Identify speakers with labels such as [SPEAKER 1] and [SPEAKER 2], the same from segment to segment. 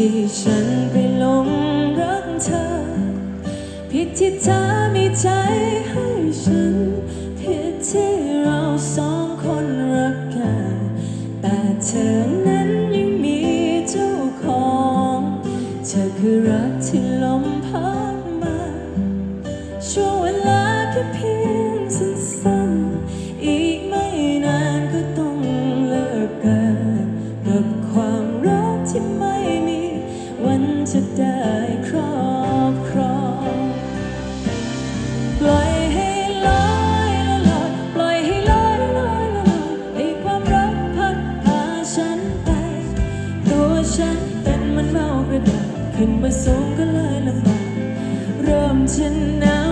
[SPEAKER 1] ที่ฉันไปหลงรักเธอ ผิดที่เธอมีใจให้ฉัน ผิดที่เราสองคนรักกัน แต่เธอนั้นยังมีเจ้าของ เธอคือรักที่ลมพัด จะได้ครอบครองปล่อยให้ลอยละลอยปล่อยให้ลอยละลอยละลอยให้ความรักพัดพาฉันไป ตัวฉันเป็นมันเมากระดาษขึ้นมาสูงก็เลยลำบากเริ่มจะหนะ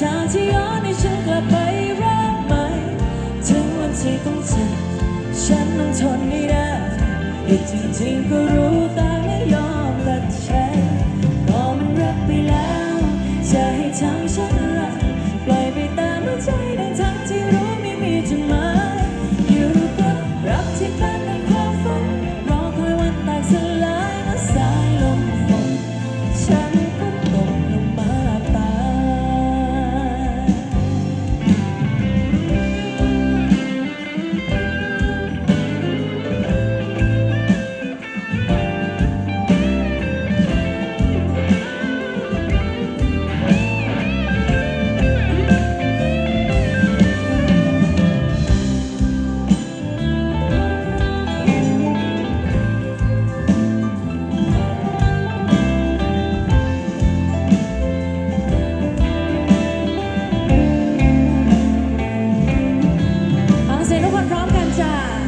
[SPEAKER 1] ทางที่ย้อนให้ฉันกลับไปรักใหม่ถึงวันที่ต้องเจ็บฉันต้องทนไม่ได้เหตุจริงๆก็รู้แต่ไม่ยอมตัดใจพอมันรักไปแล้วจะให้ทำฉัน ค